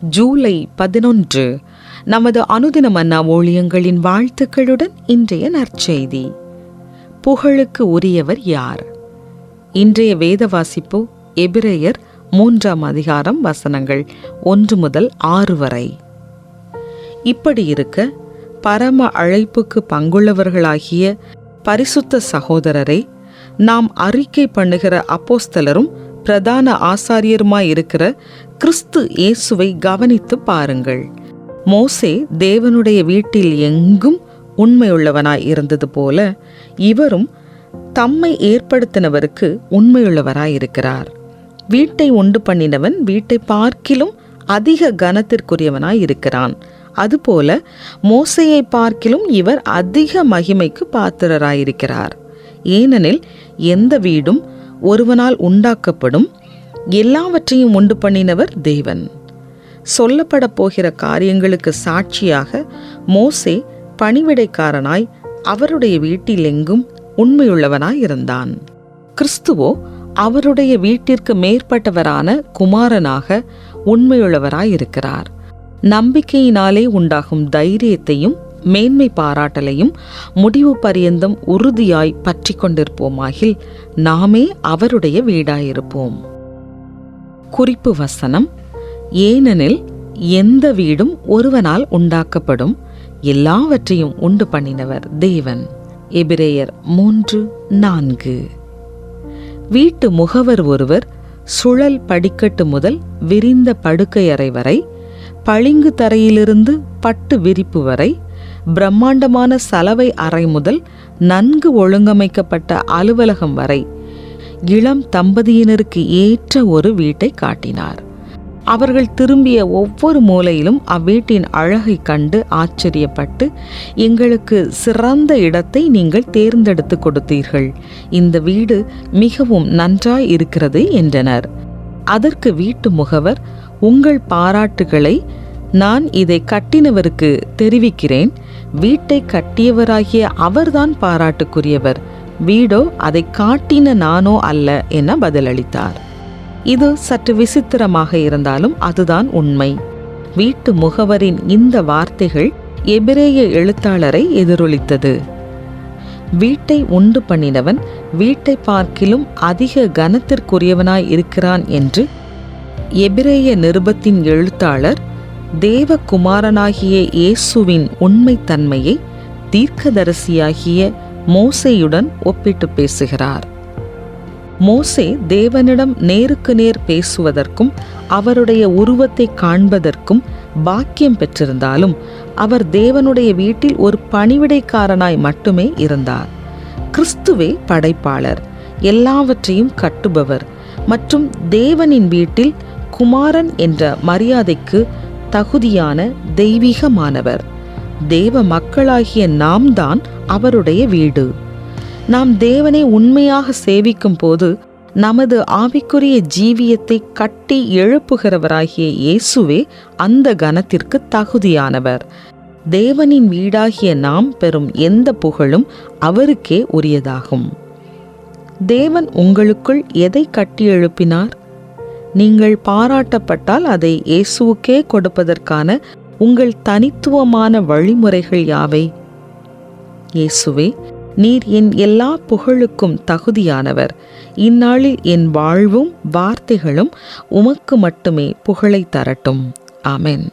ஜூலை பதினொன்று நமது அனுதின மன்னா ஊழியங்களின் வாழ்த்துக்களுடன் இன்றைய நற்செய்தி. புகழுக்கு உரியவர் யார்? இன்றைய வேத வாசிப்பு எபிரேயர் மூன்றாம் அதிகாரம் வசனங்கள் ஒன்று முதல் ஆறு வரை. இப்படி இருக்க பரம அழைப்புக்கு பங்குள்ளவர்களாகிய பரிசுத்த சகோதரரை நாம் அறிக்கை பண்ணுகிற அப்போஸ்தலரும் பிரதான ஆசாரியருமாயிருக்கிற கிறிஸ்து இயேசுவை கவனித்து பாருங்கள். மோசே தேவனுடைய வீட்டில் எங்கும் உண்மையுள்ளவனாய் இருந்தது போல இவரும் தம்மை ஏற்படுத்தினவருக்கு உண்மையுள்ளவராயிருக்கிறார். வீட்டை உண்டு பண்ணினவன் வீட்டை பார்க்கிலும் அதிக கனத்திற்குரியவனாய் இருக்கிறான் அதுபோல மோசையை பார்க்கிலும் இவர் அதிக மகிமைக்கு பாத்திரராயிருக்கிறார். ஏனெனில் எந்த வீடும் ஒருவனால் உண்டாக்கப்படும் எல்லாவற்றையும் உண்டு பண்ணினவர் தேவன். சொல்லப்பட போகிற காரியங்களுக்கு சாட்சியாக மோசே பணிவிடைக்காரனாய் அவருடைய வீட்டில் எங்கும் உண்மையுள்ளவனாய் இருந்தான் கிறிஸ்துவோ அவருடைய வீட்டிற்கு மேற்பட்டவரான குமாரனாக உண்மையுள்ளவராய் இருக்கிறார் நம்பிக்கையினாலே உண்டாகும் தைரியத்தையும் மேன்மை பாராட்டலையும் முடிவு பரியந்தம் உறுதியாய் பற்றி கொண்டிருப்போமாகில் நாமே அவருடைய வீடாயிருப்போம். குறிப்பு வசனம் ஏனெனில் எந்த வீடும் ஒருவனால் உண்டாக்கப்படும் எல்லாவற்றையும் உண்டு பண்ணினவர் தேவன். எபிரேயர் மூன்று நான்கு. வீட்டு முகவர் ஒருவர் சுழல் படிக்கட்டு முதல் விரிந்த படுக்கையறை வரை பளிங்கு தரையிலிருந்து பட்டு விரிப்பு வரை பிரம்மாண்டமான சலவை அறை முதல் நன்கு ஒழுங்கமைக்கப்பட்ட அலுவலகம் வரை இளம் தம்பதியினருக்கு ஏற்ற ஒரு வீட்டை காட்டினார். அவர்கள் திரும்பிய ஒவ்வொரு மூலையிலும் அவ்வீட்டின் அழகை கண்டு ஆச்சரியப்பட்டு எங்களுக்கு சிறந்த இடத்தை நீங்கள் தேர்ந்தெடுத்து கொடுத்தீர்கள். இந்த வீடு மிகவும் நன்றாய் இருக்கிறது என்றனர். அதற்கு வீட்டு முகவர் உங்கள் பாராட்டுகளை நான் இதை கட்டினவருக்கு தெரிவிக்கிறேன். வீட்டை கட்டியவராகிய அவர்தான் பாராட்டுக்குரியவர். வீடோ அதை காட்டின நானோ அல்ல என பதிலளித்தார். இது சற்று விசித்திரமாக இருந்தாலும் அதுதான் உண்மை. வீட்டு முகவரின் இந்த வார்த்தைகள் எபிரேய எழுத்தாளரை எதிரொலித்தது. வீட்டை உண்டு பண்ணினவன் வீட்டை பார்க்கிலும் அதிக கனத்திற்குரியவனாய் இருக்கிறான் என்று எபிரேய நிருபத்தின் எழுத்தாளர் தேவகுமாரனாகிய இயேசுவின் உண்மைத்தன்மையை தீர்க்கதரிசியாகிய மோசையுடன் ஒப்பிட்டு பேசுகிறார். மோசே தேவனிடம் நேருக்கு நேர் பேசுவதற்கும் அவருடைய உருவத்தை காண்பதற்கும் பாக்கியம் பெற்றிருந்தாலும் அவர் தேவனுடைய வீட்டில் ஒரு பணிவிடைக்காரனாய் மட்டுமே இருந்தார். கிறிஸ்துவே படைப்பாளர் எல்லாவற்றையும் கட்டுபவர் மற்றும் தேவனின் வீட்டில் குமாரன் என்ற மரியாதைக்கு தகுதியான தெய்வீகமானவர். தேவ மக்களாகிய நாம் தான் அவருடைய வீடு. நாம் தேவனை உண்மையாக சேவிக்கும் போது நமது ஆவிக்குரிய ஜீவியத்தை கட்டி எழுப்புகிறவராகிய இயேசுவே அந்த கணத்திற்கு தகுதியானவர். தேவனின் வீடாகிய நாம் பெறும் எந்த புகழும் அவருக்கே உரியதாகும். தேவன் உங்களுக்குள் எதை கட்டி எழுப்பினார்? நீங்கள் பாராட்டப்பட்டால் அதை இயேசுவுக்கே கொடுப்பதற்கான உங்கள் தனித்துவமான வழிமுறைகள் யாவை? இயேசுவே நீர் என் எல்லா புகழுக்கும் தகுதியானவர். இந்நாளில் என் வாழ்வும் வார்த்தைகளும் உமக்கு மட்டுமே புகழை தரட்டும். ஆமென்.